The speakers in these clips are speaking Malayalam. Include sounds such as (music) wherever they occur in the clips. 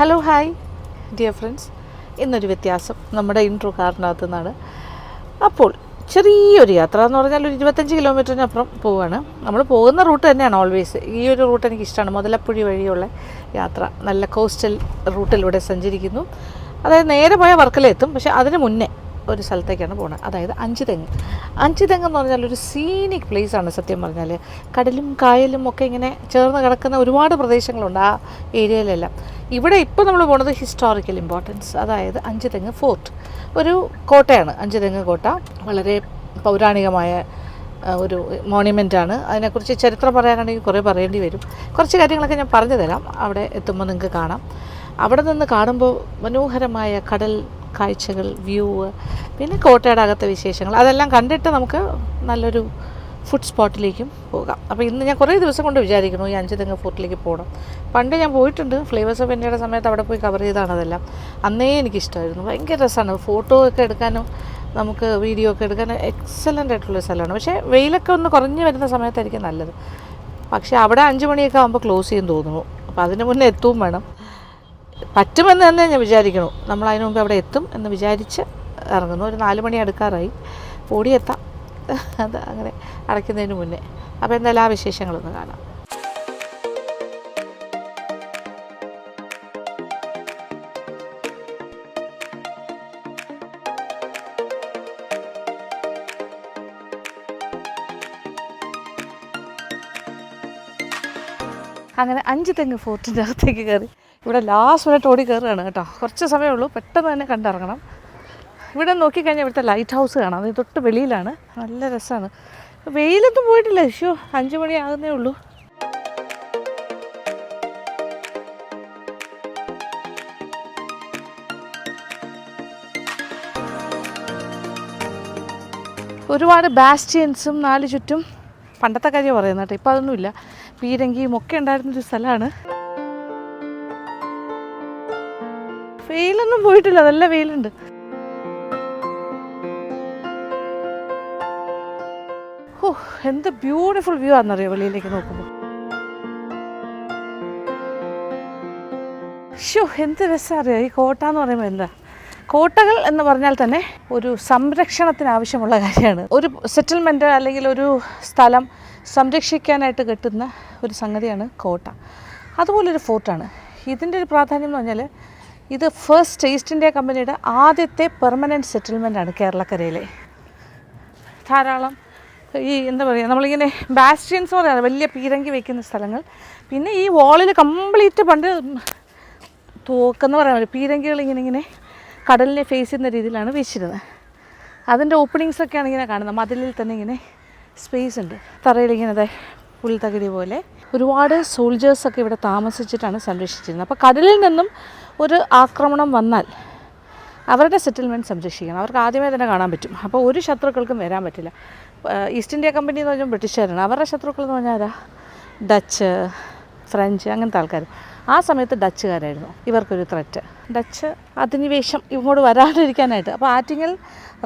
ഹലോ ഹായ് ഡിയർ ഫ്രണ്ട്സ് ഇന്നൊരു വ്യത്യാസം നമ്മുടെ ഇൻട്രോ കാറിനകത്തു നിന്നാണ് അപ്പോൾ ചെറിയൊരു യാത്ര എന്ന് പറഞ്ഞാൽ ഒരു ഇരുപത്തഞ്ച് കിലോമീറ്ററിനപ്പുറം പോവുകയാണ് നമ്മൾ പോകുന്ന റൂട്ട് തന്നെയാണ് ഓൾവേസ് ഈ ഒരു റൂട്ട് എനിക്ക് ഇഷ്ടമാണ് മുതലപ്പുഴി വഴിയുള്ള യാത്ര. നല്ല കോസ്റ്റൽ റൂട്ടിലൂടെ സഞ്ചരിക്കുന്നു. അതായത് നേരെ പോയാൽ വർക്കലെത്തും പക്ഷേ അതിന് മുന്നേ ഒരു സ്ഥലത്തേക്കാണ് പോകുന്നത് അതായത് അഞ്ച് തെങ്ങ് അഞ്ച് തെങ്ങ് എന്ന് പറഞ്ഞാൽ ഒരു സീനിക് പ്ലേസ് ആണ് സത്യം പറഞ്ഞാൽ കടലും കായലും ഒക്കെ ഇങ്ങനെ ചേർന്ന് കിടക്കുന്ന ഒരുപാട് പ്രദേശങ്ങളുണ്ട് ആ ഏരിയയിലെല്ലാം ഇവിടെ ഇപ്പോൾ നമ്മൾ പോണത് ഹിസ്റ്റോറിക്കൽ ഇമ്പോർട്ടൻസ് അതായത് അഞ്ച് തെങ്ങ് ഫോർട്ട് ഒരു കോട്ടയാണ് അഞ്ച് തെങ്ങ് കോട്ട. വളരെ പൗരാണികമായ ഒരു മോണ്യുമെന്റ് ആണ്. അതിനെക്കുറിച്ച് ചരിത്രം പറയാനാണെങ്കിൽ കുറേ പറയേണ്ടി വരും. കുറച്ച് കാര്യങ്ങളൊക്കെ ഞാൻ പറഞ്ഞു തരാം. അവിടെ എത്തുമ്പോൾ നിങ്ങൾക്ക് കാണാം. അവിടെ നിന്ന് കാണുമ്പോൾ മനോഹരമായ കടൽ കാഴ്ചകൾ വ്യൂ പിന്നെ കോട്ടയുടെ അകത്തെ വിശേഷങ്ങൾ. അതെല്ലാം കണ്ടിട്ട് നമുക്ക് നല്ലൊരു ഫുഡ് സ്പോട്ടിലേക്കും പോകാം. അപ്പോൾ ഇന്ന് ഞാൻ കുറേ ദിവസം കൊണ്ട് വിചാരിക്കുന്നു ഈ അഞ്ച് തെങ്ങ് ഫോർട്ടിലേക്ക് പോകണം. പണ്ട് ഞാൻ പോയിട്ടുണ്ട്. ഫ്ലേവേഴ്സ് ഓഫ് ഇന്ത്യയുടെ സമയത്ത് അവിടെ പോയി കവർ ചെയ്താണ് അതെല്ലാം. അന്നേ എനിക്കിഷ്ടമായിരുന്നു ഭയങ്കര രസമാണ്. ഫോട്ടോ ഒക്കെ എടുക്കാനും നമുക്ക് വീഡിയോ ഒക്കെ എടുക്കാനും എക്സലന്റ് ആയിട്ടുള്ള സ്ഥലമാണ്. പക്ഷേ വെയിലൊക്കെ ഒന്ന് കുറഞ്ഞു വരുന്ന സമയത്തായിരിക്കും നല്ലത്. പക്ഷേ അവിടെ അഞ്ച് മണിയൊക്കെ ആകുമ്പോൾ ക്ലോസ് ചെയ്യും തോന്നുന്നു. അപ്പോൾ അതിന് മുന്നേ എത്തും വേണം. പറ്റുമെന്ന് തന്നെ ഞാൻ വിചാരിക്കുന്നു. നമ്മൾ അതിന് മുമ്പ് അവിടെ എത്തും എന്ന് വിചാരിച്ച് ഇറങ്ങുന്നു. ഒരു നാല് മണി അടുക്കാറായി. ഓടിയെത്താം അത് അങ്ങനെ അടയ്ക്കുന്നതിന് മുന്നേ. അപ്പോൾ എന്തായാലും ആ വിശേഷങ്ങളൊന്ന് കാണാം. അങ്ങനെ അഞ്ച് തെങ്ങ് ഫോർട്ടിന്റെ അകത്തേക്ക് കയറി. ഇവിടെ ലാസ്റ്റ് മിനിറ്റ് ഓടി കയറുകയാണ് കേട്ടോ. കുറച്ച് സമയമേ ഉള്ളൂ. പെട്ടെന്ന് തന്നെ കണ്ടിറങ്ങണം. ഇവിടെ നോക്കിക്കഴിഞ്ഞാൽ ഇവിടുത്തെ ലൈറ്റ് ഹൗസ് കാണാം. അത് തൊട്ട് വെളിയിലാണ്. നല്ല രസമാണ് വെയിലൊന്നും പോയിട്ടില്ല. ഇഷ്യൂ അഞ്ച് മണിയാകുന്നേ ഉള്ളൂ. ഒരുപാട് ബാസ്റ്റിയൻസും നാല് ചുറ്റും പണ്ടത്തെ കാര്യം പറയുന്നത് കേട്ടോ. ഇപ്പം അതൊന്നുമില്ല. പീരങ്കിയും ഒക്കെ ഉണ്ടായിരുന്നൊരു സ്ഥലമാണ്. വെയിലൊന്നും പോയിട്ടില്ല. നല്ല വെയിലുണ്ട്. എന്ത് ബ്യൂട്ടിഫുൾ വ്യൂ ആണെന്നറിയോ വെളിയിലേക്ക് നോക്കുമ്പോൾ ഷോ എന്ത് രസമറിയോ ഈ കോട്ട എന്ന് പറയുമ്പോൾ എന്താ? കോട്ടകൾ എന്ന് പറഞ്ഞാൽ തന്നെ ഒരു സംരക്ഷണത്തിന് ആവശ്യമുള്ള കാര്യമാണ്. ഒരു സെറ്റിൽമെന്റ് അല്ലെങ്കിൽ ഒരു സ്ഥലം സംരക്ഷിക്കാനായിട്ട് കെട്ടുന്ന ഒരു സംഗതിയാണ് കോട്ട. അതുപോലൊരു ഫോർട്ടാണ്. ഇതിന്റെ ഒരു പ്രാധാന്യം എന്ന് പറഞ്ഞാൽ ഇത് ഫസ്റ്റ് ഈസ്റ്റ് ഇന്ത്യ കമ്പനിയുടെ ആദ്യത്തെ പെർമനന്റ് സെറ്റിൽമെന്റ് ആണ് കേരളക്കരയിലെ. ധാരാളം ഈ എന്താ പറയുക നമ്മളിങ്ങനെ ബാസ്റ്റിയൻസ് എന്ന് പറയുന്നത് വലിയ പീരങ്കി വെക്കുന്ന സ്ഥലങ്ങൾ. പിന്നെ ഈ വാളിൽ കംപ്ലീറ്റ് പണ്ട് തോക്കെന്ന് പറയാൻ പീരങ്കികൾ ഇങ്ങനെ ഇങ്ങനെ കടലിനെ ഫേസ് ചെയ്യുന്ന രീതിയിലാണ് വെച്ചിരുന്നത്. അതിന്റെ ഓപ്പണിങ്സ് ആണ് ഇങ്ങനെ കാണുന്നത്. മതിലിൽ തന്നെ ഇങ്ങനെ സ്പേസ് ഉണ്ട്. തറയിൽ ഇങ്ങനെ പുൽത്തകിടി പോലെ. ഒരുപാട് സോൾജേഴ്സൊക്കെ ഇവിടെ താമസിച്ചിട്ടാണ് സംരക്ഷിച്ചിരുന്നത്. അപ്പോൾ കടലിൽ നിന്നും ഒരു ആക്രമണം വന്നാൽ അവരുടെ സെറ്റിൽമെന്റ് സംരക്ഷിക്കണം. അവർക്ക് ആദ്യമേ തന്നെ കാണാൻ പറ്റും. അപ്പോൾ ഒരു ശത്രുക്കൾക്കും വരാൻ പറ്റില്ല. ഈസ്റ്റ് ഇന്ത്യ കമ്പനി എന്ന് പറഞ്ഞാൽ ബ്രിട്ടീഷുകാരാണ്. അവരുടെ ശത്രുക്കൾ എന്ന് പറഞ്ഞാൽ ആരാ? ഡച്ച് ഫ്രഞ്ച് അങ്ങനത്തെ ആൾക്കാർ ആ സമയത്ത് ഡച്ചുകാരായിരുന്നു. ഇവർക്കൊരു ത്രെറ്റ് ഡച്ച് അധിനിവേശം ഇങ്ങോട്ട് വരാണ്ടിരിക്കാനായിട്ട് അപ്പോൾ ആറ്റിങ്ങൽ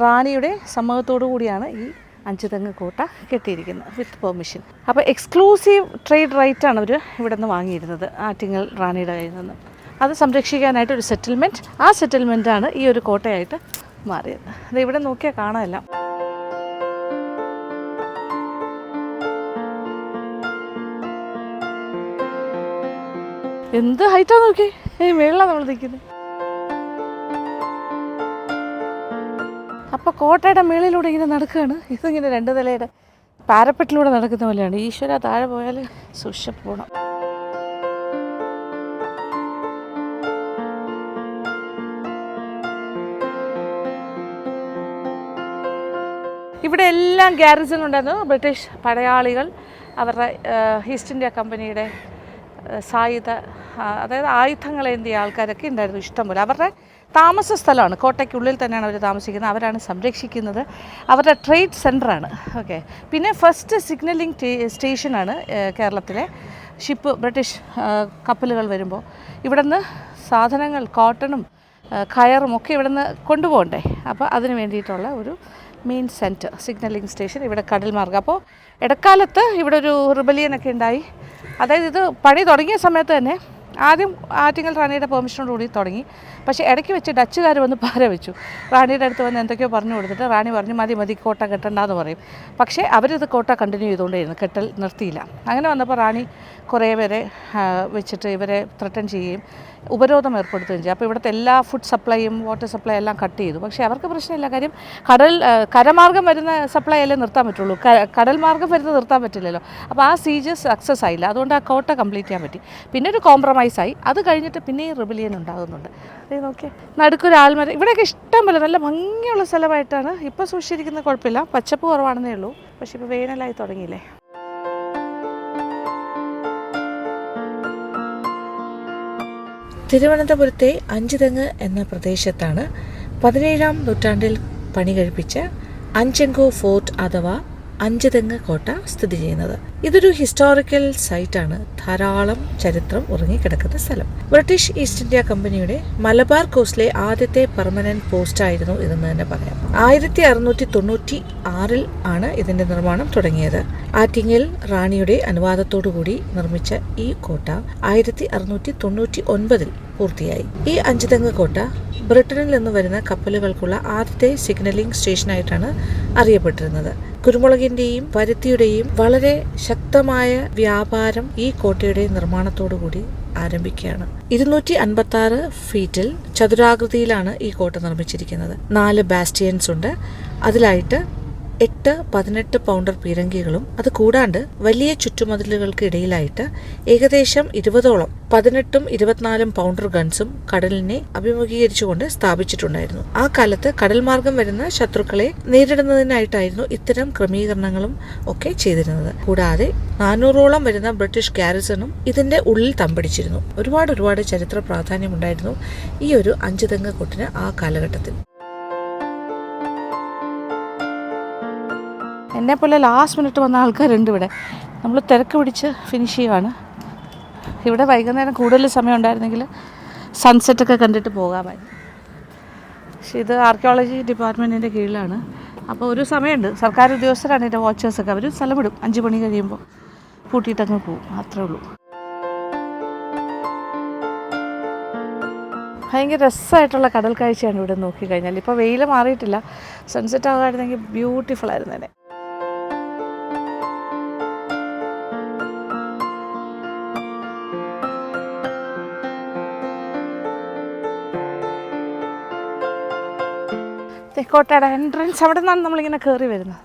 റാണിയുടെ സമ്മതത്തോടു കൂടിയാണ് ഈ അഞ്ച് തെങ്ങ് കോട്ട കെട്ടിയിരിക്കുന്നത് വിത്ത് പെർമിഷൻ അപ്പോൾ എക്സ്ക്ലൂസീവ് ട്രേഡ് റൈറ്റ് ആണ് അവർ ഇവിടെ നിന്ന് വാങ്ങിയിരുന്നത് ആറ്റിങ്ങൽ റാണിയുടെ കയ്യിൽ നിന്ന്. അത് സംരക്ഷിക്കാനായിട്ട് ഒരു സെറ്റിൽമെന്റ് ആ സെറ്റിൽമെന്റാണ് ഈ ഒരു കോട്ടയായിട്ട് മാറിയത്. അത് ഇവിടെ നോക്കിയാൽ കാണാമല്ല. എന്ത് ഹൈറ്റാ നോക്കി മേളിലാണ് നമ്മൾ നിൽക്കുന്നത് അപ്പോൾ കോട്ടയുടെ മേളിലൂടെ ഇങ്ങനെ നടക്കുകയാണ് ഇതിങ്ങനെ രണ്ട് നിലയുടെ പാരപ്പെട്ടിലൂടെ നടക്കുന്ന പോലെയാണ്. ഈശ്വര താഴെ പോയാൽ സൂക്ഷിച്ച് പോണം. ഇവിടെ എല്ലാം ഗ്യാരസൺ ഉണ്ടായിരുന്നു. ബ്രിട്ടീഷ് പടയാളികൾ അവരുടെ ഈസ്റ്റ് ഇന്ത്യ കമ്പനിയുടെ സായുധ അതായത് ആയുധങ്ങളേന്തിയ ആൾക്കാരൊക്കെ ഉണ്ടായിരുന്നു ഇഷ്ടംപോലെ അവരുടെ താമസ സ്ഥലമാണ്. കോട്ടയ്ക്കുള്ളിൽ തന്നെയാണ് അവർ താമസിക്കുന്നത്. അവരാണ് സംരക്ഷിക്കുന്നത്. അവരുടെ ട്രേഡ് സെന്ററാണ് ഓക്കെ പിന്നെ ഫസ്റ്റ് സിഗ്നലിംഗ് സ്റ്റേഷനാണ് കേരളത്തിലെ. ഷിപ്പ് ബ്രിട്ടീഷ് കപ്പലുകൾ വരുമ്പോൾ ഇവിടുന്ന് സാധനങ്ങൾ കോട്ടണും കയറും ഒക്കെ ഇവിടുന്ന് കൊണ്ടുപോകണ്ടേ. അപ്പോൾ അതിന് വേണ്ടിയിട്ടുള്ള ഒരു മെയിൻ സെന്റർ സിഗ്നലിംഗ് സ്റ്റേഷൻ ഇവിടെ കടൽ മാർഗം അപ്പോൾ ഇടക്കാലത്ത് ഇവിടെ ഒരു റിബലിയനൊക്കെ ഉണ്ടായി. അതായത് ഇത് പണി തുടങ്ങിയ സമയത്ത് തന്നെ ആദ്യം ആറ്റിങ്ങൽ റാണിയുടെ പെർമിഷനോടുകൂടി തുടങ്ങി. പക്ഷേ ഇടയ്ക്ക് വെച്ച് ഡച്ചുകാർ വന്ന് പാര വെച്ചു. റാണിയുടെ അടുത്ത് വന്ന് എന്തൊക്കെയോ പറഞ്ഞു കൊടുത്തിട്ട് റാണി പറഞ്ഞു മതി മതി കോട്ട കെട്ടണ്ടെന്ന് പറയും. പക്ഷേ അവരിത് കോട്ട കണ്ടിന്യൂ ചെയ്തുകൊണ്ടേയിരുന്നു കെട്ടൽ നിർത്തിയില്ല. അങ്ങനെ വന്നപ്പോൾ റാണി കുറേ പേരെ വെച്ചിട്ട് ഇവരെ ത്രട്ടൻ ചെയ്യുകയും ഉപരോധം ഏർപ്പെടുത്തുകയും ചെയ്യും അപ്പോൾ ഇവിടുത്തെ എല്ലാ ഫുഡ് സപ്ലൈയും വാട്ടർ സപ്ലൈ എല്ലാം കട്ട് ചെയ്തു. പക്ഷേ അവർക്ക് പ്രശ്നമില്ല. കാര്യം കടൽ കരമാർഗം വരുന്ന സപ്ലൈ അല്ലേ നിർത്താൻ പറ്റുള്ളൂ. കടൽ മാർഗം വരുന്നത് നിർത്താൻ പറ്റില്ലല്ലോ. അപ്പോൾ ആ സീജ് സക്സസ് ആയില്ല. അതുകൊണ്ട് ആ കോട്ട കംപ്ലീറ്റ് ചെയ്യാൻ പറ്റി. പിന്നെ ഒരു കോംപ്രമൈസ് ആയി. അത് കഴിഞ്ഞിട്ട് പിന്നെയും റിബിലിയൻ ഉണ്ടാകുന്നുണ്ട്. അതേ നോക്കി ആൽമര. ഇവിടെയൊക്കെ ഇഷ്ടം പോലെ നല്ല ഭംഗിയുള്ള സ്ഥലമായിട്ടാണ്. ഇപ്പോൾ സൂക്ഷിച്ചിരിക്കുന്ന കുഴപ്പമില്ല. പച്ചപ്പ് കുറവാണെന്നേ ഉള്ളൂ. പക്ഷേ ഇപ്പോൾ വേനലായി തുടങ്ങിയില്ലേ. തിരുവനന്തപുരത്തെ അഞ്ചുതെങ്ങ് എന്ന പ്രദേശത്താണ് പതിനേഴാം നൂറ്റാണ്ടിൽ പണി കഴിപ്പിച്ച അഞ്ചെങ്കോ ഫോർട്ട് അഥവാ അഞ്ചുതെങ്ങ് കോട്ട സ്ഥിതി ചെയ്യുന്നത്. ഇതൊരു ഹിസ്റ്റോറിക്കൽ സൈറ്റാണ് ധാരാളം ചരിത്രം ഉറങ്ങിക്കിടക്കുന്ന സ്ഥലം. ബ്രിട്ടീഷ് ഈസ്റ്റ് ഇന്ത്യ കമ്പനിയുടെ മലബാർ കോസ്റ്റിലെ ആദ്യത്തെ പെർമനന്റ് പോസ്റ്റ് ആയിരുന്നു ഇതെന്ന് തന്നെ പറയാം. ആയിരത്തി അറുന്നൂറ്റി തൊണ്ണൂറ്റി ആറിൽ ആണ് ഇതിന്റെ നിർമ്മാണം തുടങ്ങിയത്. ആറ്റിങ്ങൽ റാണിയുടെ അനുവാദത്തോടുകൂടി നിർമ്മിച്ച ഈ കോട്ട ആയിരത്തി അറുന്നൂറ്റി തൊണ്ണൂറ്റി ഒൻപതിൽ പൂർത്തിയായി. ഈ അഞ്ചുതെങ്ങ് കോട്ട ബ്രിട്ടനിൽ നിന്ന് വരുന്ന കപ്പലുകൾക്കുള്ള ആദ്യത്തെ സിഗ്നലിംഗ് സ്റ്റേഷനായിട്ടാണ് അറിയപ്പെട്ടിരുന്നത്. കുരുമുളകിന്റെയും പരുത്തിയുടെയും വളരെ ശക്തമായ വ്യാപാരം ഈ കോട്ടയുടെ നിർമ്മാണത്തോടുകൂടി ആരംഭിക്കുകയാണ്. ഇരുന്നൂറ്റി അൻപത്തി ആറ് ഫീറ്റിൽ ചതുരാകൃതിയിലാണ് ഈ കോട്ട നിർമ്മിച്ചിരിക്കുന്നത്. നാല് ബാസ്റ്റിയൻസ് ഉണ്ട്. അതിലായിട്ട് എട്ട് പതിനെട്ട് പൗണ്ടർ പീരങ്കികളും അത് കൂടാണ്ട് വലിയ ചുറ്റുമതിലുകൾക്ക് ഇടയിലായിട്ട് ഏകദേശം ഇരുപതോളം പതിനെട്ടും ഇരുപത്തിനാലും പൗണ്ടർ ഗൺസും കടലിനെ അഭിമുഖീകരിച്ചുകൊണ്ട് സ്ഥാപിച്ചിട്ടുണ്ടായിരുന്നു. ആ കാലത്ത് കടൽ മാർഗം വരുന്ന ശത്രുക്കളെ നേരിടുന്നതിനായിട്ടായിരുന്നു ഇത്തരം ക്രമീകരണങ്ങളും ഒക്കെ ചെയ്തിരുന്നത്. കൂടാതെ നാനൂറോളം വരുന്ന ബ്രിട്ടീഷ് ഗാരിസണും ഇതിന്റെ ഉള്ളിൽ തമ്പടിച്ചിരുന്നു. ഒരുപാട് ഒരുപാട് ചരിത്ര പ്രാധാന്യമുണ്ടായിരുന്നു ഈ ഒരു അഞ്ചുതെങ്ങ് കൊട്ടിന് ആ കാലഘട്ടത്തിൽ. എന്നെ പോലെ ലാസ്റ്റ് മിനിറ്റ് വന്ന ആൾക്കാരുണ്ട് ഇവിടെ. നമ്മൾ തിരക്ക് പിടിച്ച് ഫിനിഷ് ചെയ്യുവാണ്. ഇവിടെ വൈകുന്നേരം കൂടുതൽ സമയം ഉണ്ടായിരുന്നെങ്കിൽ സൺസെറ്റൊക്കെ കണ്ടിട്ട് പോകാമായിരുന്നു. പക്ഷേ ഇത് ആർക്കിയോളജി ഡിപ്പാർട്ട്മെന്റിന്റെ കീഴിലാണ്. അപ്പോൾ ഒരു സമയമുണ്ട്. സർക്കാർ ഉദ്യോഗസ്ഥരാണ് എന്റെ വാച്ചേഴ്സൊക്കെ അവർ സ്ഥലം വിടും അഞ്ച് മണി കഴിയുമ്പോൾ പൂട്ടിയിട്ടങ്ങ് പോകും അത്രേ ഉള്ളൂ. ഭയങ്കര രസമായിട്ടുള്ള കടൽ കാഴ്ചയാണ് ഇവിടെ നോക്കിക്കഴിഞ്ഞാൽ. ഇപ്പോൾ വെയിൽ മാറിയിട്ടില്ല. സൺസെറ്റ് ആകുമായിരുന്നെങ്കിൽ ബ്യൂട്ടിഫുൾ ആയിരുന്നു തന്നെ തെക്കോട്ടയുടെ എൻട്രൻസ് അവിടെ നിന്നാണ് നമ്മളിങ്ങനെ കയറി വരുന്നത്.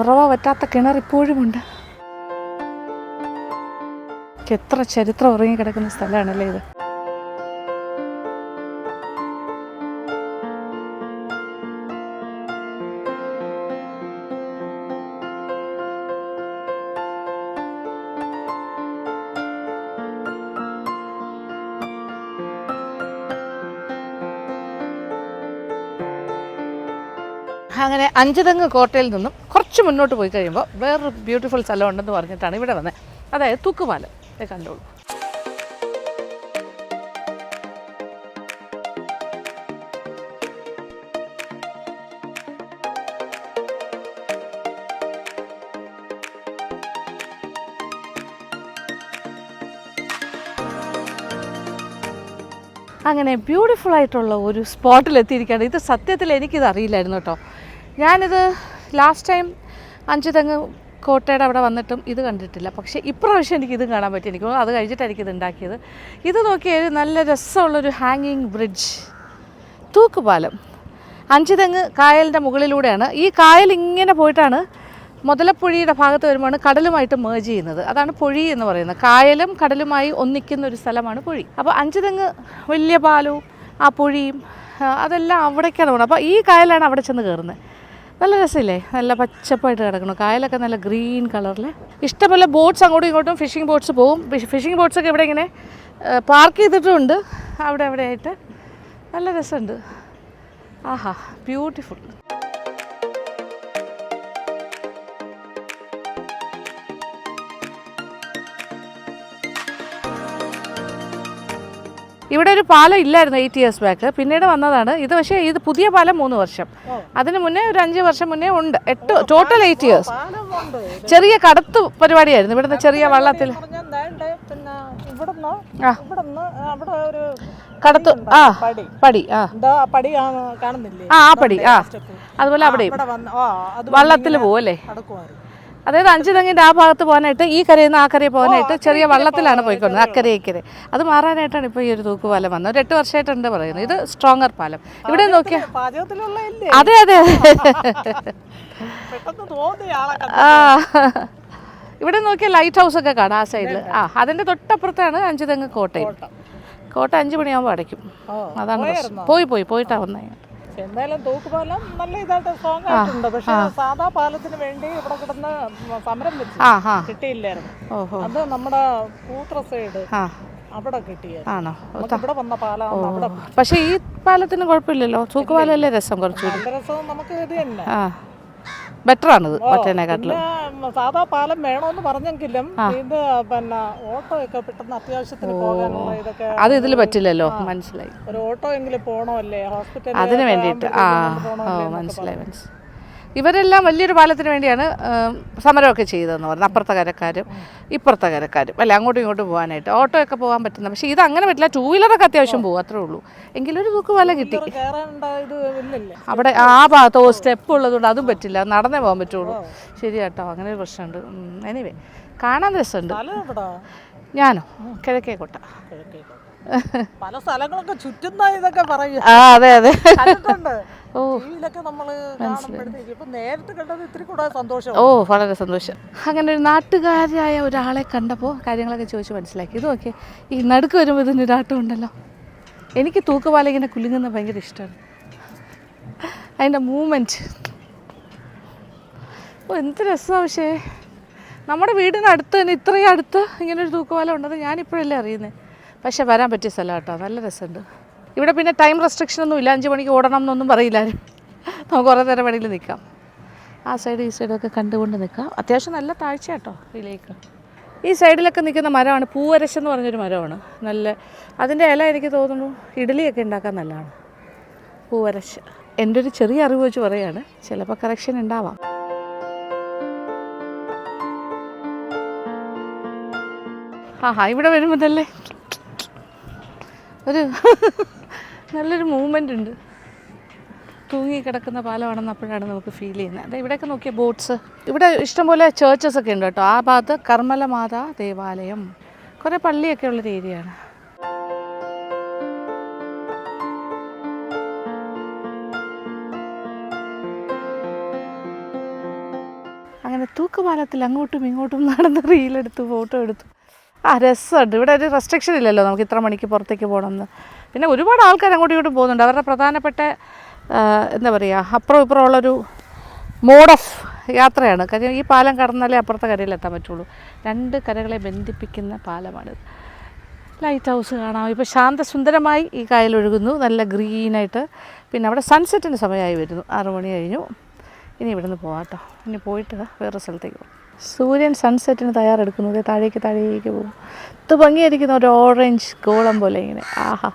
ഉറവ പറ്റാത്ത കിണർ ഇപ്പോഴുമുണ്ട് എത്ര ചരിത്രം ഉറങ്ങിക്കിടക്കുന്ന സ്ഥലമാണല്ലേ ഇത്. അങ്ങനെ അഞ്ചുതെങ്ങ് കോട്ടയിൽ നിന്നും കുറച്ച് മുന്നോട്ട് പോയി കഴിയുമ്പോൾ വേറൊരു ബ്യൂട്ടിഫുൾ സ്ഥലം ഉണ്ടെന്ന് പറഞ്ഞിട്ടാണ് ഇവിടെ വന്നത് അതായത് തൂക്കുപാലം. കണ്ടോളൂ. അങ്ങനെ ബ്യൂട്ടിഫുൾ ആയിട്ടുള്ള ഒരു സ്പോട്ടിൽ എത്തിയിരിക്കുകയാണ്. ഇത് സത്യത്തിൽ എനിക്കിത് അറിയില്ലായിരുന്നു കേട്ടോ. ഞാനിത് ലാസ്റ്റ് ടൈം അഞ്ചു തെങ്ങ് കോട്ടയുടെ അവിടെ വന്നിട്ടും ഇത് കണ്ടിട്ടില്ല. പക്ഷേ ഇപ്രാവശ്യം എനിക്ക് ഇതും കാണാൻ പറ്റി. എനിക്ക് അത് കഴിഞ്ഞിട്ടായിരിക്കും ഇത് ഉണ്ടാക്കിയത്. ഇത് നോക്കിയാൽ നല്ല രസമുള്ളൊരു ഹാങ്ങിങ് ബ്രിഡ്ജ് തൂക്കുപാലം. അഞ്ചു തെങ്ങ് കായലിന്റെ മുകളിലൂടെയാണ്. ഈ കായൽ ഇങ്ങനെ പോയിട്ടാണ് മുതലപ്പുഴിയുടെ ഭാഗത്ത് വരുമ്പോഴാണ് കടലുമായിട്ട് മേജ് ചെയ്യുന്നത്. അതാണ് പൊഴി എന്ന് പറയുന്നത്. കായലും കടലുമായി ഒന്നിക്കുന്ന ഒരു സ്ഥലമാണ് പൊഴി. അപ്പോൾ അഞ്ചു തെങ്ങ് വലിയ പാലവും ആ പൊഴിയും അതെല്ലാം അവിടേക്കാണ് പോകുന്നത് അപ്പോൾ ഈ കായലാണ് അവിടെ ചെന്ന് കയറുന്നത്. നല്ല രസമില്ലേ? നല്ല പച്ചപ്പായിട്ട് കിടക്കണം കായലൊക്കെ നല്ല ഗ്രീൻ കളറിൽ ഇഷ്ടംപോലെ ബോട്ട്സ് അങ്ങോട്ടും ഇങ്ങോട്ടും ഫിഷിംഗ് ബോട്ട്സ് പോകും. ഫിഷിംഗ് ബോട്ട്സൊക്കെ ഇവിടെ ഇങ്ങനെ പാർക്ക് ചെയ്തിട്ടുമുണ്ട് അവിടെ അവിടെ ആയിട്ട് നല്ല രസമുണ്ട്. ആഹാ ബ്യൂട്ടിഫുൾ. ഇവിടെ ഒരു പാലം ഇല്ലായിരുന്നു എയ്റ്റ് ഇയേഴ്സ് ബാക്ക് പിന്നീട് വന്നതാണ്. ഇത് പക്ഷേ ഇത് പുതിയ പാലം മൂന്ന് വർഷം. അതിന് മുന്നേ ഒരു അഞ്ച് വർഷം മുന്നേ ഉണ്ട്. എട്ട് ടോട്ടൽ എയ്റ്റ് ഇയേഴ്സ് ചെറിയ കടത്ത് പരിപാടിയായിരുന്നു. ഇവിടുന്ന് ചെറിയ വള്ളത്തിൽ. കടത്തു ആ. പടി. ആ. പടി കാണുന്നില്ലേ? ആ പടി ആ. അതുപോലെ അവിടെയും. വള്ളത്തിൽ പോവല്ലേ? അതായത് അഞ്ചു തെങ്ങിന്റെ ആ ഭാഗത്ത് പോകാനായിട്ട് ഈ കരയിൽ നിന്ന് ആ കരയിൽ പോകാനായിട്ട് ചെറിയ വള്ളത്തിലാണ് പോയിക്കൊണ്ടത് അക്കരെ ഇക്കരെ. അത് മാറാനായിട്ടാണ് ഇപ്പോൾ ഈ ഒരു തൂക്കുപാലം വന്നത്. ഒരു എട്ട് വർഷമായിട്ടുണ്ട് പറയുന്നത്. ഇത് സ്ട്രോങ്ങർ പാലം. ഇവിടെ നോക്കിയാൽ അതെ അതെ. ആ. ഇവിടെ നോക്കിയാൽ ലൈറ്റ് ഹൗസ് ഒക്കെ കാണാം ആ സൈഡിൽ ആ അതിന്റെ തൊട്ടപ്പുറത്താണ് അഞ്ചു തെങ്ങ് കോട്ടയം. കോട്ട. അഞ്ച് മണിയാകുമ്പോൾ അടയ്ക്കും. അതാണ് പോയി പോയി പോയിട്ടാണ് പോയിട്ടാ എന്തായാലും തൂക്കുപാലം നല്ല ഇതായിട്ട് സ്ട്രോങ് ആയിട്ടുണ്ട്. പക്ഷെ സാധാ പാലത്തിന് വേണ്ടി ഇവിടെ കിടന്ന് സമരം വെച്ചു. കിട്ടിയില്ലായിരുന്നു. അത് നമ്മുടെ കൂത്ര സൈഡ് അവിടെ കിട്ടിയത് ഇവിടെ വന്ന പാലാണ് പക്ഷെ ഈ പാലത്തിന് കുഴപ്പമില്ലല്ലോ? തൂക്കുപാലല്ലേ രസം കുറച്ചുകൂടി? നല്ല രസവും നമുക്ക് ഇത് തന്നെ. ആണ് മറ്റേനെക്കാട്ടിലും സാധാ പാലം വേണമെന്ന് പറഞ്ഞെങ്കിലും ഇത് പിന്നെ ഓട്ടോ ഒക്കെ പെട്ടെന്ന് അത്യാവശ്യത്തിന് പോകാനുള്ള ഇതൊക്കെ അത് ഇതിൽ പറ്റില്ലല്ലോ മനസ്സിലായി. ഒരു ഓട്ടോ എങ്കിലും പോണോ അല്ലേ? ഹോസ്പിറ്റലിൽ അതിന് വേണ്ടിയിട്ട്. ആ ഓ മനസ്സിലായി മനസ്സിലായി. ഇവരെല്ലാം വലിയൊരു പാലത്തിന് വേണ്ടിയാണ് സമരമൊക്കെ ചെയ്തതെന്ന് പറഞ്ഞത്. അപ്പുറത്തെ കരക്കാരും ഇപ്പുറത്തെ കരക്കാരും. അല്ല അങ്ങോട്ടും ഇങ്ങോട്ടും പോകാനായിട്ട്. ഓട്ടോ ഒക്കെ പോകാൻ പറ്റുന്ന പക്ഷേ ഇത് അങ്ങനെ പറ്റില്ല. ടൂ വീലറൊക്കെ അത്യാവശ്യം പോകും അത്രേ ഉള്ളൂ. എങ്കിലും ഒരു തൂക്കുപാലം കിട്ടി. അവിടെ ആ ഭാഗത്ത് ഓ സ്റ്റെപ്പ് ഉള്ളതുകൊണ്ട് അതും പറ്റില്ല. നടന്നേ പോകാൻ പറ്റുള്ളൂ. ശരി കേട്ടോ അങ്ങനെ ഒരു പ്രശ്നമുണ്ട്. എനിവേ കാണാൻ രസമുണ്ട്. ഞാനോ? കിഴക്കേക്കോട്ട. കിഴക്കേക്കോട്ട. പല സ്ഥലങ്ങളൊക്കെ ചുറ്റുന്ന ഇതൊക്കെ പറയും ആ അതെ അതെ. ഓ വളരെ സന്തോഷം. അങ്ങനെ ഒരു നാട്ടുകാരായ ഒരാളെ കണ്ടപ്പോൾ കാര്യങ്ങളൊക്കെ ചോദിച്ച് മനസ്സിലാക്കി. ഇത് ഈ നടുക്ക് വരുമ്പോൾ ഇതിന് ഒരാട്ടം ഉണ്ടല്ലോ. എനിക്ക് തൂക്കുപാല ഇങ്ങനെ കുലുങ്ങുന്ന ഭയങ്കര ഇഷ്ടമാണ് അതിന്റെ മൂമെന്റ് ഓ എന്ത് രസമാണ് പക്ഷേ. നമ്മുടെ വീടിന് അടുത്ത് തന്നെ ഇത്രയും അടുത്ത് ഇങ്ങനൊരു തൂക്കുപാലം ഉണ്ടെന്ന് ഞാനിപ്പോഴല്ലേ അറിയുന്നത് പക്ഷേ വരാൻ പറ്റിയ സ്ഥലം കേട്ടോ നല്ല രസമുണ്ട്. ഇവിടെ പിന്നെ ടൈം റെസ്ട്രിക്ഷൻ ഒന്നും ഇല്ല. അഞ്ച് മണിക്ക് ഓടണം എന്നൊന്നും പറയില്ല നമുക്ക് കുറേ നേരം വേണമെങ്കിൽ നിൽക്കാം. ആ സൈഡ് ഈ സൈഡൊക്കെ കണ്ടുകൊണ്ട് നിൽക്കാം. അത്യാവശ്യം നല്ല താഴ്ച കേട്ടോ ഇതിലേക്ക് ഈ സൈഡിലൊക്കെ നിൽക്കുന്ന മരമാണ്. പൂവരശ് എന്ന് പറഞ്ഞൊരു മരമാണ്. നല്ല അതിന്റെ ഇല എനിക്ക് തോന്നുന്നു ഇഡ്ഡലിയൊക്കെ ഉണ്ടാക്കാൻ നല്ലതാണ്. പൂവരശ്. എന്റെ ഒരു ചെറിയ അറിവ് വെച്ച് പറയുകയാണ് ചിലപ്പോൾ കറക്ഷൻ ഉണ്ടാവാം. ആഹാ ഇവിടെ വരുമ്പോൾ തന്നെ ഒരു നല്ലൊരു മൂവ്മെന്റ് ഉണ്ട്. തൂങ്ങി കിടക്കുന്ന പാലമാണെന്ന് അപ്പോഴാണ് നമുക്ക് ഫീൽ ചെയ്യുന്നത്. അതെ ഇവിടെയൊക്കെ നോക്കിയ ബോട്ട്സ് ഇവിടെ ഇഷ്ടംപോലെ ചേർച്ചസ് ഒക്കെ ഉണ്ട് കേട്ടോ. ആ ഭാഗത്ത് കർമ്മലമാത ദേവാലയം. കുറേ പള്ളിയൊക്കെ ഉള്ളൊരു ഏരിയയാണ് അങ്ങനെ തൂക്കുപാലത്തിൽ അങ്ങോട്ടും ഇങ്ങോട്ടും നടന്ന് റീലെടുത്തു ഫോട്ടോ എടുത്തു. ആ രസമുണ്ട്. ഇവിടെ ഒരു റെസ്ട്രിക്ഷൻ ഇല്ലല്ലോ നമുക്ക് ഇത്ര മണിക്ക് പുറത്തേക്ക് പോകണമെന്ന്. പിന്നെ ഒരുപാട് ആൾക്കാർ അങ്ങോട്ടും ഇങ്ങോട്ടും പോകുന്നുണ്ട്. അവരുടെ പ്രധാനപ്പെട്ട എന്താ പറയുക അപ്പുറം ഇപ്പുറം ഉള്ളൊരു മോഡ് ഓഫ് യാത്രയാണ്. കാര്യം ഈ പാലം കടന്നാലേ അപ്പുറത്തെ കരയിലെത്താൻ പറ്റുള്ളൂ. രണ്ട് കരകളെ ബന്ധിപ്പിക്കുന്ന പാലമാണിത് ലൈറ്റ് ഹൗസ് കാണാം. ഇപ്പോൾ ശാന്തസുന്ദരമായി ഈ കായലൊഴുകുന്നു നല്ല ഗ്രീനായിട്ട് പിന്നെ അവിടെ സൺസെറ്റിന്റെ സമയമായി വരുന്നു. ആറു മണി കഴിഞ്ഞു. ഇനി ഇവിടുന്ന് പോകാം കേട്ടോ. ഇനി പോയിട്ട് വേറെ സ്ഥലത്തേക്ക് പോകും സൂര്യൻ സൺസെറ്റിന് തയ്യാറെടുക്കുന്നത് താഴേക്ക് താഴേക്ക് പോകും. ഇത് ഭംഗിയായിരിക്കുന്ന. ഒരു ഓറഞ്ച് ഗോളം പോലെ ഇങ്ങനെ. ആഹാ.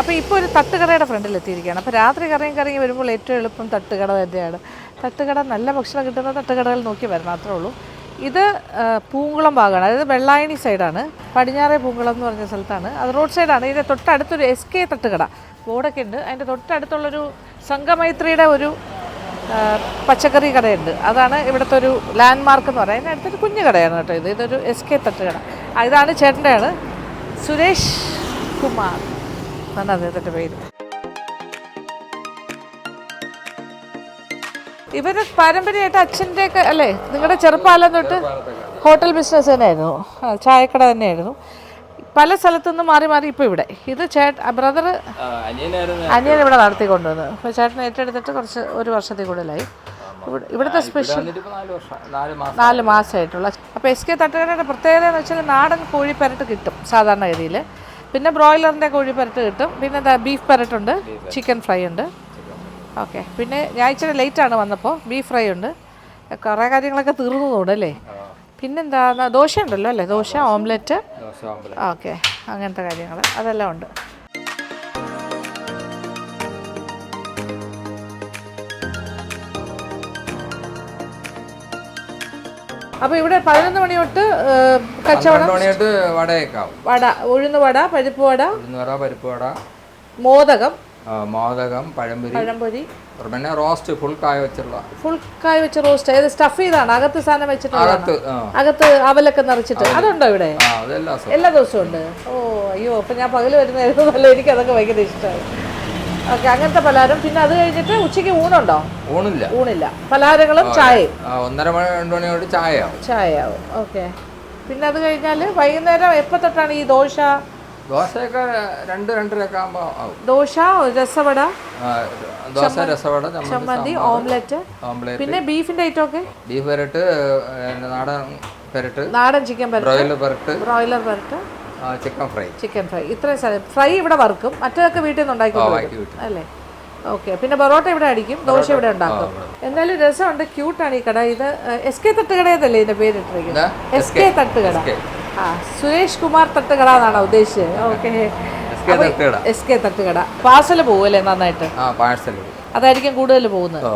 അപ്പോൾ ഇപ്പോൾ ഒരു തട്ടുകടയുടെ ഫ്രണ്ടിൽ എത്തിയിരിക്കുകയാണ്. അപ്പോൾ രാത്രി കറങ്ങി കറങ്ങി വരുമ്പോൾ ഏറ്റവും എളുപ്പം തട്ടുകട തന്നെയാണ്. തട്ടുകട നല്ല ഭക്ഷണം കിട്ടുന്ന തട്ടുകടകൾ നോക്കി വരണം അത്രേ ഉള്ളൂ. ഇത് പൂങ്കുളം ഭാഗമാണ്. അതായത് വെള്ളായണി സൈഡാണ്. പടിഞ്ഞാറേ പൂങ്കുളം എന്ന് പറഞ്ഞ സ്ഥലത്താണ്. അത് റോഡ് സൈഡാണ്. ഇതിന്റെ തൊട്ടടുത്തൊരു എസ് കെ തട്ടുകട. ബോർഡൊക്കെ ഉണ്ട്. അതിന്റെ തൊട്ടടുത്തുള്ളൊരു സംഘമൈത്രിയുടെ ഒരു പച്ചക്കറി കടയുണ്ട്. അതാണ് ഇവിടുത്തെ ഒരു ലാൻഡ് മാർക്ക് എന്ന് പറയുന്നത്. അതിന്റെ അടുത്തൊരു കുഞ്ഞു കടയാണ് കേട്ടോ ഇത്. ഇതൊരു എസ് കെ തട്ടുകട. ഇതാണ് ചേട്ടന്റെയാണ്. സുരേഷ് കുമാർ. എന്നാണ് അദ്ദേഹത്തിന്റെ പേര്. ഇവർ പാരമ്പര്യമായിട്ട് അച്ഛന്റെ ഒക്കെ അല്ലേ? നിങ്ങളുടെ ചെറുപ്പാലം തൊട്ട് ഹോട്ടൽ ബിസിനസ് തന്നെയായിരുന്നു. ചായക്കട തന്നെയായിരുന്നു. പല സ്ഥലത്തു നിന്ന് മാറി മാറി ഇപ്പോൾ ഇവിടെ. ഇത് ചേട്ട ബ്രദർ അനിയൻ ഇവിടെ നടത്തി കൊണ്ടുവന്നത് അപ്പോൾ ചേട്ടൻ ഏറ്റെടുത്തിട്ട് കുറച്ച് ഒരു വർഷത്തിൽ കൂടുതലായി. ഇവിടെ ഇവിടുത്തെ സ്പെഷ്യൽ നാല് മാസമായിട്ടുള്ള അപ്പോൾ എസ് കെ തട്ടുകടയുടെ പ്രത്യേകത എന്ന് വെച്ചാൽ നാടൻ കോഴിപ്പരട്ട് കിട്ടും സാധാരണഗതിയിൽ. പിന്നെ ബ്രോയിലറിന്റെ കോഴി പരട്ട് കിട്ടും. പിന്നെ എന്താ ബീഫ് പരട്ടുണ്ട്. ചിക്കൻ ഫ്രൈ ഉണ്ട്. ഓക്കെ. പിന്നെ ഞാൻ ഇച്ചിരി ലേറ്റാണ് വന്നപ്പോൾ ബീഫ് ഫ്രൈ ഉണ്ട്. കുറേ കാര്യങ്ങളൊക്കെ തീർന്നു തോന്നുന്നല്ലേ പിന്നെന്താ ദോശ ഉണ്ടല്ലോ അല്ലേ? ദോശ ഓംലെറ്റ്. ഓക്കെ. അങ്ങനത്തെ കാര്യങ്ങൾ അതെല്ലാം ഉണ്ട്. അപ്പോൾ ഇവിടെ പതിനൊന്ന് മണി തൊട്ട് കച്ചവടം പന്ത്രണ്ട് മണിയായിട്ട് വടയൊക്കെ വട ഉഴുന്ന് വട പരിപ്പ് വട ഉഴുന്ന് വട പരിപ്പ് വട മോദകം മോദകം പഴംപൊരി പഴംപൊരി. പിന്നെ റോസ്റ്റ് ഫുൾ കായ വെച്ചുള്ള. ഫുൾ കായ വെച്ച റോസ്റ്റ് ഏത് സ്റ്റഫ് ചെയ്താണ്? അകത്ത് സാധനം വെച്ചിട്ടുള്ള അകത്ത് അകത്ത് അവലൊക്കെ നിറച്ചിട്ട്. അതുണ്ടോ ഇവിടെ? എല്ലാ ദിവസവും ഉണ്ട്. ഓ അയ്യോ അപ്പൊ ഞാൻ പകൽ വരുന്നതായിരുന്നു (laughs) നല്ല എനിക്ക് അതൊക്കെ ഭയങ്കര ഇഷ്ടമായി ഓക്കെ അങ്ങനത്തെ പലഹാരം. പിന്നെ അത് കഴിഞ്ഞിട്ട് ഉച്ചയ്ക്ക് ഊണുണ്ടോ? ഊണില്ല. ഊണില്ല. പലഹാരങ്ങളും ചായയും. ഒന്നര രണ്ട് മണിയോട് ചായ ആവും ചായയാവും. ഓക്കെ. പിന്നെ അത് കഴിഞ്ഞാൽ വൈകുന്നേരം എപ്പോൾ തൊട്ടാണ് ഈ ദോശ? ദോശയൊക്കെ രണ്ട് രണ്ടരയൊക്കെ ആകുമ്പോൾ ആവും. ദോശ രസവട? ദോശ രസവട ചമ്മന്തി ഓംലെറ്റ്. ഓംലെറ്റ്. പിന്നെ ബീഫിന്റെ ഐറ്റം ഒക്കെ? ബീഫ് പെരട്ട് നാടൻ പെരട്ട്. നാടൻ ചിക്കൻ പെരട്ട്. ബ്രോയിലർ പെരട്ട്. ബ്രോയിലർ പെരട്ട്. ചിക്കൻ ഫ്രൈ ചിക്കൻ ഫ്രൈ ഇത്രയും സ്ഥലം ഫ്രൈ ഇവിടെ വറുക്കും. മറ്റൊക്കെ വീട്ടിൽ നിന്ന് ഉണ്ടാക്കി അല്ലേ? ഓക്കെ പിന്നെ പൊറോട്ട ഇവിടെ അടിക്കും. ദോശ ഇവിടെ ഉണ്ടാക്കും. എന്തായാലും രസമുണ്ട്. ക്യൂട്ടാണ് ഈ കട. ഇത് എസ് കെ തട്ടുകടയതല്ലേ ഇതിന്റെ പേരിട്ടിരിക്കുന്നത്? എസ് കെ തട്ടുകട. ആ സുരേഷ് കുമാർ തട്ടുകട എന്നാണോ ഉദ്ദേശിച്ചത്. ഓക്കെ എസ് കെ തട്ടുകട. എസ് പോകുമല്ലേ നന്നായിട്ട്? പാഴ്സൽ അതായിരിക്കും കൂടുതൽ പോകുന്നത്.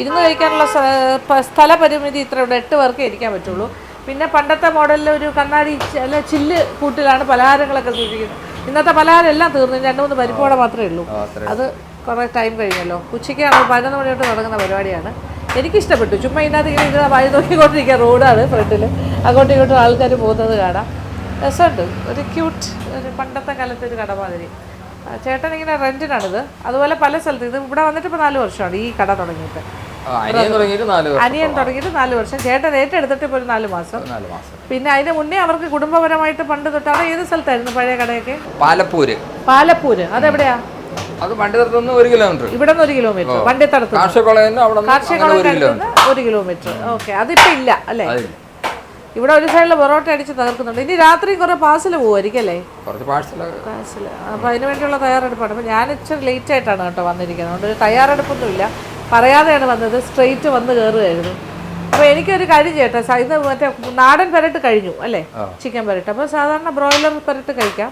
ഇരുന്ന് കഴിക്കാനുള്ള സ്ഥല പരിമിതി സ്ഥലപരിമിതി ഇത്ര ഇവിടെ എട്ട് പേർക്ക് ഇരിക്കാൻ പറ്റുള്ളൂ. പിന്നെ പണ്ടത്തെ മോഡലിൽ ഒരു കണ്ണാടി അല്ല ചില്ല് കൂട്ടിലാണ് പലഹാരങ്ങളൊക്കെ സൂക്ഷിക്കുന്നത്. ഇന്നത്തെ പലഹാരം എല്ലാം തീർന്നു. രണ്ട് മൂന്ന് പരിപ്പോടെ മാത്രമേ ഉള്ളൂ. അത് കുറേ ടൈം കഴിഞ്ഞല്ലോ. ഉച്ചയ്ക്കാണ് പതിനൊന്ന് മണി തൊട്ട് നടക്കുന്ന പരിപാടിയാണ്. എനിക്കിഷ്ടപ്പെട്ടു. ചുമ്മാ ഇതിനകത്ത് ഇങ്ങനെ ഇത് വഴി നോക്കിക്കൊണ്ടിരിക്കുക റോഡാണ് ഫ്രണ്ടിൽ അങ്ങോട്ടും ഇങ്ങോട്ടും ആൾക്കാർ പോകുന്നത് കാണാം. രസമുണ്ട്. ഒരു ക്യൂട്ട് ഒരു പണ്ടത്തെ കാലത്തെ ഒരു കട മാതിരി. ആ, ചേട്ടൻ ഇങ്ങനെ റെന്റിനാണിത് അതുപോലെ പല സ്ഥലത്ത്. ഇത് ഇവിടെ വന്നിട്ട് ഇപ്പോൾ നാല് വർഷമാണ് ഈ കട തുടങ്ങിയിട്ട്. അനിയൻ തുടങ്ങിയിട്ട് നാല് വർഷം. ചേട്ടൻ ഏറ്റെടുത്തിട്ട് ഇപ്പോൾ ഒരു നാല് മാസം. നാല് മാസം. പിന്നെ അതിന് മുന്നേ അവർക്ക് കുടുംബപരമായിട്ട് പണ്ട് തൊട്ട് അത് ഏത് സ്ഥലത്തായിരുന്നു പഴയ കടയൊക്കെ? പാലപ്പൂര്. പാലപ്പൂര്. അതെവിടെയാ? അത് വണ്ടിത്തരത്ത് നിന്ന് ഒരു കിലോമീറ്റർ ഇവിടെ നിന്ന് ഒരു കിലോമീറ്റർ വണ്ടിത്തടത്ത് കാർഷിക കോളേജിൽ അവിടെ കാർഷിക ഒരു കിലോമീറ്റർ ഓക്കെ. അതിപ്പോ ഇല്ല അല്ലേ? ഇവിടെ ഒരു സൈഡിൽ പൊറോട്ട അടിച്ച് തകർക്കുന്നുണ്ട്. ഇനി രാത്രി കുറെ പാഴ്സൽ പോകുമായിരിക്കും അല്ലേ? പാഴ്സൽ അപ്പൊ അതിനു വേണ്ടിയുള്ള തയ്യാറെടുപ്പാണ്. അപ്പൊ ഞാൻ ഇച്ചിരി ലേറ്റ് ആയിട്ടാണ് കേട്ടോ വന്നിരിക്കുന്നത്. അതുകൊണ്ട് തയ്യാറെടുപ്പൊന്നും തയ്യാറെടുപ്പൊന്നുമില്ല. പറയാതെയാണ് വന്നത് സ്ട്രെയിറ്റ് വന്ന് കയറുമായിരുന്നു അപ്പോൾ എനിക്കൊരു കാര്യം ചെയ്യട്ടെ സൈന ഇത് മറ്റേ നാടൻ പെരട്ട് കഴിഞ്ഞു അല്ലേ? ചിക്കൻ പെരട്ട്. അപ്പോൾ സാധാരണ ബ്രോയിലർ പെരട്ട് കഴിക്കാം.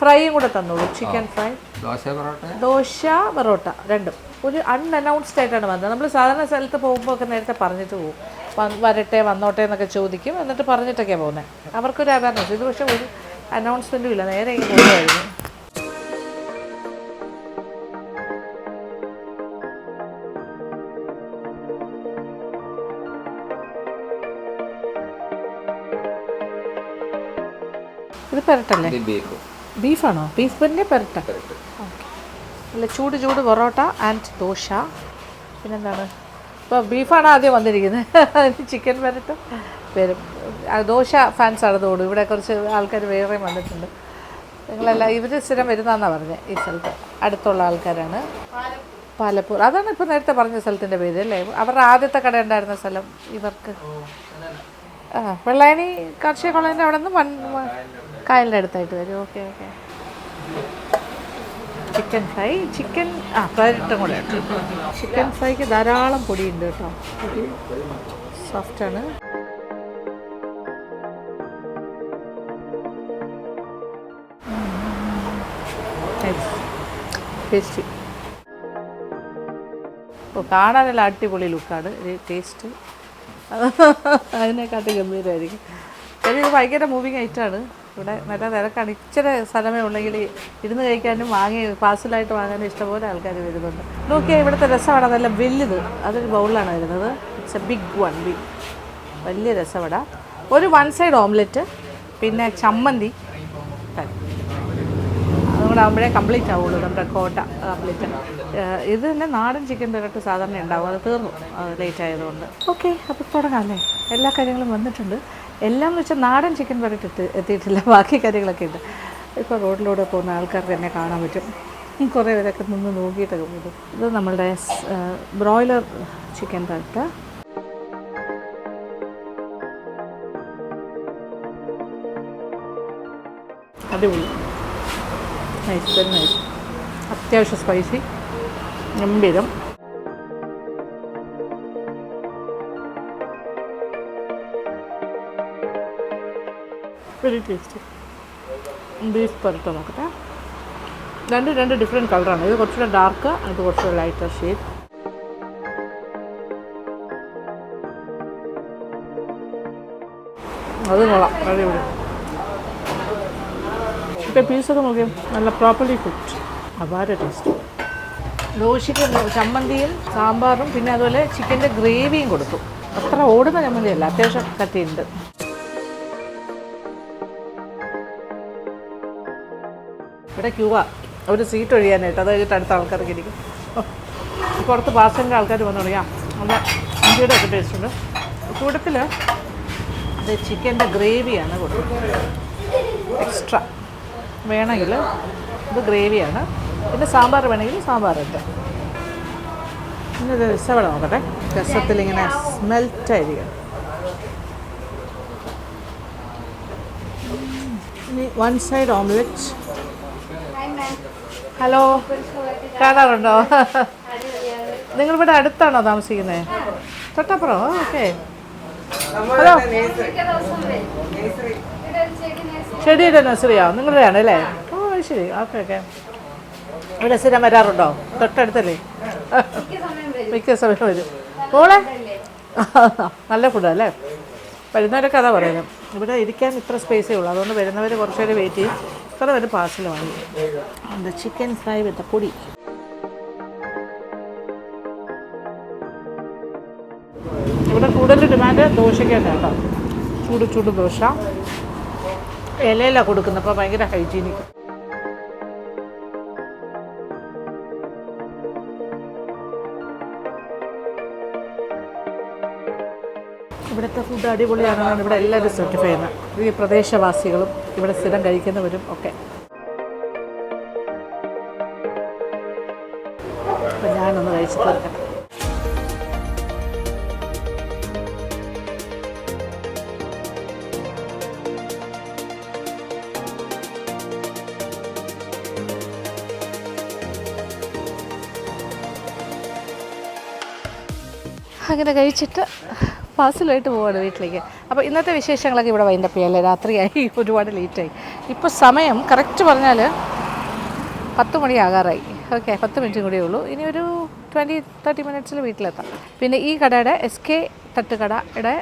ഫ്രൈയും കൂടെ തന്നോളൂ ചിക്കൻ ഫ്രൈ ദോശ പൊറോട്ട? രണ്ടും. ഒരു അൺഅനൗൺസ്ഡ് ആയിട്ടാണ് വന്നത്. നമ്മൾ സാധാരണ സ്ഥലത്ത് പോകുമ്പോൾ ഒക്കെ നേരത്തെ പറഞ്ഞിട്ട് പോകും. വരട്ടെ വന്നോട്ടെ എന്നൊക്കെ ചോദിക്കും. എന്നിട്ട് പറഞ്ഞിട്ടൊക്കെയാണ് പോകുന്നത് അവർക്കൊരു അവയർനെസ് ഇത് പക്ഷേ ഒരു അനൗൺസ്മെന്റും ഇല്ല. നേരെ ഇങ്ങനെ പോകുമായിരുന്നു പെരട്ടല്ലേ? ബീഫാണോ? ബീഫ് പിന്നെ പെരട്ട. അല്ല ചൂട് ചൂട് പൊറോട്ട ആൻഡ് ദോശ. പിന്നെന്താണ്? ഇപ്പോൾ ബീഫാണ് ആദ്യം വന്നിരിക്കുന്നത്. ചിക്കൻ പെരട്ട. വരും. ദോശ ഫാൻസാണ് തോന്നുന്നു. ഇവിടെ കുറച്ച് ആൾക്കാർ വേറെയും വന്നിട്ടുണ്ട്. നിങ്ങളെല്ലാം ഇവർ സ്ഥിരം വരുന്നതെന്നാണ് പറഞ്ഞത് ഈ സ്ഥലത്ത്. അടുത്തുള്ള ആൾക്കാരാണ്. പാലപ്പൂർ. അതാണ് ഇപ്പോൾ നേരത്തെ പറഞ്ഞ സ്ഥലത്തിന്റെ പേര് അല്ലേ? അവരുടെ ആദ്യത്തെ കട ഉണ്ടായിരുന്ന സ്ഥലം ഇവർക്ക്. ആ വെള്ളായണി കാർഷിക കോളേജിന്റെ അവിടെ നിന്ന് വൺ കായലിന്റെ അടുത്തായിട്ട് വരും. Okay okay. Chicken fry chicken ആ പതിനെട്ടും കൂടെ ചിക്കൻ ഫ്രൈക്ക് ധാരാളം പൊടിയുണ്ട് കേട്ടോ. ആണ്. ടേസ്റ്റ് ഓ കാണാനുള്ള അടിപൊളി ലുക്കാണ് ടേസ്റ്റ് (laughs) അതിനെക്കാട്ടി ഗംഭീരമായിരിക്കും. ഇത് ഭയങ്കര മൂവിങ് ഐറ്റമാണ് ഇവിടെ നല്ല തിരക്കാണ് ഇച്ചിരി സ്ഥലമേ ഉള്ളെങ്കിൽ ഇരുന്ന് കഴിക്കാനും വാങ്ങി പാഴ്സലായിട്ട് വാങ്ങാനും ഇഷ്ടംപോലെ ആൾക്കാർ വരുന്നുണ്ട്. നോക്കിയാൽ ഇവിടുത്തെ രസവട നല്ല വലുത്. അതൊരു ബൗളിലാണ് വരുന്നത്. It's a big one big വലിയ രസവട. ഒരു വൺ സൈഡ് ഓംലെറ്റ് പിന്നെ ചമ്മന്തി. അതും കൂടെ ആകുമ്പോഴേ കംപ്ലീറ്റ് ആവുള്ളൂ. നമ്മുടെ കോട്ട കംപ്ലീറ്റ് ഇത് തന്നെ നാടൻ ചിക്കൻ തിരട്ട് സാധാരണ ഉണ്ടാവും. അത് തീർന്നു. ലേറ്റ് ആയതുകൊണ്ട്. ഓക്കെ അപ്പോൾ തുടങ്ങാം അല്ലേ? എല്ലാ കാര്യങ്ങളും വന്നിട്ടുണ്ട്. എല്ലാം എന്ന് വെച്ചാൽ നാടൻ ചിക്കൻ പറഞ്ഞിട്ട് എത്തി എത്തിയിട്ടില്ല. (laughs) ബാക്കി കാര്യങ്ങളൊക്കെ ഉണ്ട്. ഇപ്പോൾ റോഡിലൂടെ പോകുന്ന ആൾക്കാർക്ക് തന്നെ കാണാൻ പറ്റും. കുറേ പേരൊക്കെ നിന്ന് നോക്കിയിട്ടൊക്കെ പോകും. ഇത് നമ്മളുടെ ബ്രോയിലർ ചിക്കൻ തട്ട് അടിപൊളി. നൈസ് നൈസ് അത്യാവശ്യം സ്പൈസി ഗംഭീരം. വെരി ടേസ്റ്റ് ബീഫ് പൊറോട്ട നോക്കട്ടെ. രണ്ട് രണ്ട് ഡിഫറെന്റ് കളറാണ് ഇത് കുറച്ചുകൂടെ ഡാർക്ക് അത് കുറച്ചുകൂടെ ലൈറ്റർ ഷെയ്ഡ് അത് കൊള്ളാം. അടിപൊളി. ഇപ്പം പീസൊക്കെ നോക്കിയാൽ നല്ല പ്രോപ്പർലി കുക്ക്ഡ് അപാര ടേസ്റ്റ് ദോശയ്ക്ക് ചമ്മന്തിയും സാമ്പാറും പിന്നെ അതുപോലെ ചിക്കന്റെ ഗ്രേവിയും കൊടുത്തു. അത്ര ഓടുന്ന ചമ്മന്തിയല്ല അത്യാവശ്യം കട്ടിയുണ്ട്. ഇവിടെ ക്യൂവാ ഒരു സീറ്റ് ഒഴിയാനായിട്ട്. അത് കഴിഞ്ഞിട്ട് അടുത്ത ആൾക്കാർക്ക് ഇരിക്കും. പുറത്ത് പാസഞ്ചർ ആൾക്കാർ വന്നു തുടങ്ങിയാൽ നല്ല ഇഞ്ചിയുടെ ഒക്കെ ടേസ്റ്റ് ഉണ്ട്. കൂട്ടത്തിൽ അത് ചിക്കന്റെ ഗ്രേവിയാണ് കൊടുക്കുന്നത്. എക്സ്ട്രാ വേണമെങ്കിൽ ഇത് ഗ്രേവിയാണ്. പിന്നെ സാമ്പാർ വേണമെങ്കിൽ സാമ്പാറുണ്ട് പിന്നെ ഇത് രസവട നോക്കട്ടെ. രസത്തിൽ ഇങ്ങനെ സ്മെൽറ്റായിരിക്കും ഇനി വൺ സൈഡ് ഓംലെറ്റ് ഹലോ കാണാറുണ്ടോ? നിങ്ങളിവിടെ അടുത്താണോ താമസിക്കുന്നത് തൊട്ടപ്പുറം ഓക്കെ. ഹലോ. ചെടിയുടെ നഴ്സറിയോ? നിങ്ങളുടെയാണ് അല്ലേ? ഓ ശരി. Okay okay. ഇവിടെ സ്ഥിരം വരാറുണ്ടോ? തൊട്ടടുത്തല്ലേ? മിക്ക സമയം വരും. മോളെ? നല്ല ഫുഡാണ് അല്ലേ? വരുന്നവരൊക്കെ കഥ പറയുന്നത്. ഇവിടെ ഇരിക്കാൻ ഇത്ര സ്പേസേ ഉള്ളൂ. അതുകൊണ്ട് വരുന്നവർ കുറച്ച് വെയിറ്റ് ചെയ്യും. ഇത്ര പേര് പാർസൽ വാങ്ങി. ചിക്കൻ ഫ്രൈ വിത്ത് പൊടി. ഇവിടെ കൂടുതൽ ഡിമാൻഡ് ദോശയ്ക്കാണ് കേട്ടോ. ചൂട് ചൂട് ദോശ. ഇലയിലാണ് കൊടുക്കുന്നത് അപ്പോൾ ഭയങ്കര ഹൈജീനിക് ഇവിടുത്തെ ഫുഡ് അടിപൊളിയാണെന്നാണ് ഇവിടെ എല്ലാവരും സർട്ടിഫൈ ചെയ്യുന്നത്. ഈ പ്രദേശവാസികളും ഇവിടെ സ്ഥിരം കഴിക്കുന്നവരും ഒക്കെ. ഞാനൊന്ന് കഴിച്ചു തീർക്കാം അങ്ങനെ കഴിച്ചിട്ട് പാഴ്സലായിട്ട് പോവാണ് വീട്ടിലേക്ക്. അപ്പോൾ ഇന്നത്തെ വിശേഷങ്ങളൊക്കെ ഇവിടെ വൈൻഡപ്പ് ചെയ്യല്ലേ? രാത്രിയായി ഒരുപാട് ലേറ്റായി ഇപ്പോൾ സമയം കറക്റ്റ് പറഞ്ഞാൽ പത്ത് മണിയാകാറായി ഓക്കെ പത്ത് മിനിറ്റും കൂടിയേ ഉള്ളൂ. ഇനി ഒരു ട്വന്റി തേർട്ടി മിനിറ്റ്സിൽ വീട്ടിലെത്താം. പിന്നെ ഈ കടയുടെ എസ് കെ തട്ടുകടയുടെ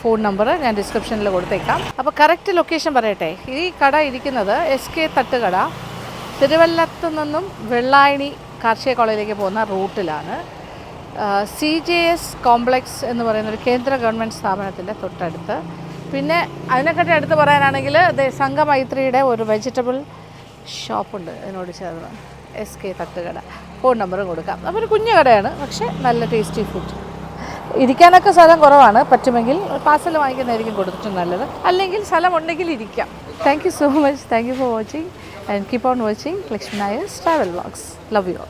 ഫോൺ നമ്പർ ഞാൻ ഡിസ്ക്രിപ്ഷനിൽ കൊടുത്തേക്കാം. അപ്പോൾ കറക്റ്റ് ലൊക്കേഷൻ പറയട്ടെ. ഈ കട ഇരിക്കുന്നത് എസ് കെ തട്ടുകട തിരുവല്ലത്ത് നിന്നും വെള്ളായണി കാർഷിക കോളേജിലേക്ക് പോകുന്ന റൂട്ടിലാണ്. സി ജെ എസ് കോംപ്ലക്സ് എന്ന് പറയുന്ന ഒരു കേന്ദ്ര ഗവൺമെന്റ് സ്ഥാപനത്തിന്റെ തൊട്ടടുത്ത്. പിന്നെ അതിനെക്കാട്ടി അടുത്ത് പറയാനാണെങ്കിൽ സംഘമൈത്രിയുടെ ഒരു വെജിറ്റബിൾ ഷോപ്പുണ്ട് ഇതിനോട് ചേർന്ന്. എസ് കെ തട്ടുകട. ഫോൺ നമ്പറും കൊടുക്കാം. അപ്പോൾ ഒരു കുഞ്ഞു കടയാണ് പക്ഷേ നല്ല ടേസ്റ്റി ഫുഡ്. ഇരിക്കാനൊക്കെ സ്ഥലം കുറവാണ് പറ്റുമെങ്കിൽ പാർസൽ വാങ്ങിക്കുന്നതായിരിക്കും കൊടുത്തിട്ട് നല്ലത്. അല്ലെങ്കിൽ സ്ഥലം ഉണ്ടെങ്കിൽ ഇരിക്കാം. Thank you so much thank you for watching and keep on watching Lakshmi Nair travel vlogs love you